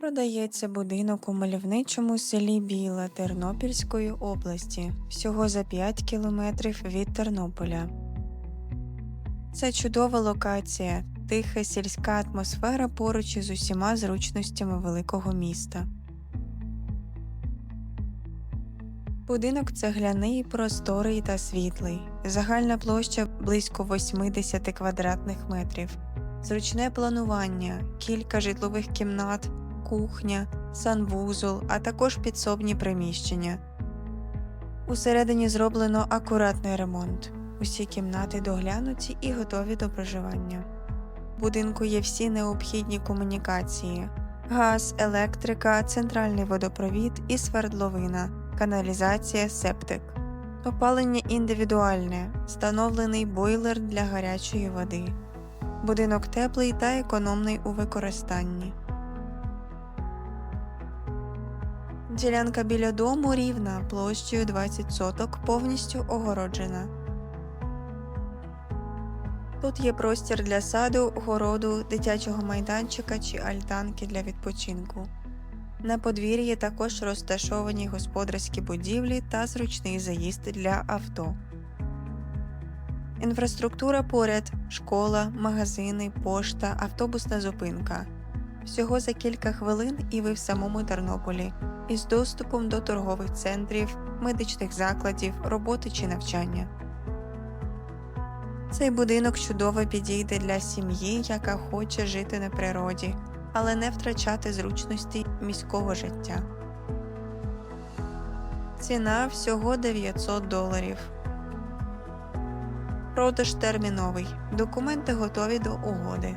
Продається будинок у мальовничому селі Біла Тернопільської області, всього за 5 кілометрів від Тернополя. Це чудова локація, тиха сільська атмосфера поруч із усіма зручностями великого міста. Будинок цегляний, просторий та світлий. Загальна площа близько 80 квадратних метрів. Зручне планування, кілька житлових кімнат, кухня, санвузол, а також підсобні приміщення. Усередині зроблено акуратний ремонт. Усі кімнати доглянуті і готові до проживання. В будинку є всі необхідні комунікації: газ, електрика, центральний водопровід і свердловина, каналізація, септик. Опалення індивідуальне, встановлений бойлер для гарячої води. Будинок теплий та економний у використанні. Ділянка біля дому рівна площею 20 соток, повністю огороджена. Тут є простір для саду, городу, дитячого майданчика чи альтанки для відпочинку. На подвір'ї також розташовані господарські будівлі та зручний заїзд для авто. Інфраструктура поряд школа, магазини, пошта, автобусна зупинка. Всього за кілька хвилин і ви в самому Тернополі із доступом до торгових центрів, медичних закладів, роботи чи навчання. Цей будинок чудово підійде для сім'ї, яка хоче жити на природі, але не втрачати зручності міського життя. Ціна всього 900 доларів. Продаж терміновий. Документи готові до угоди.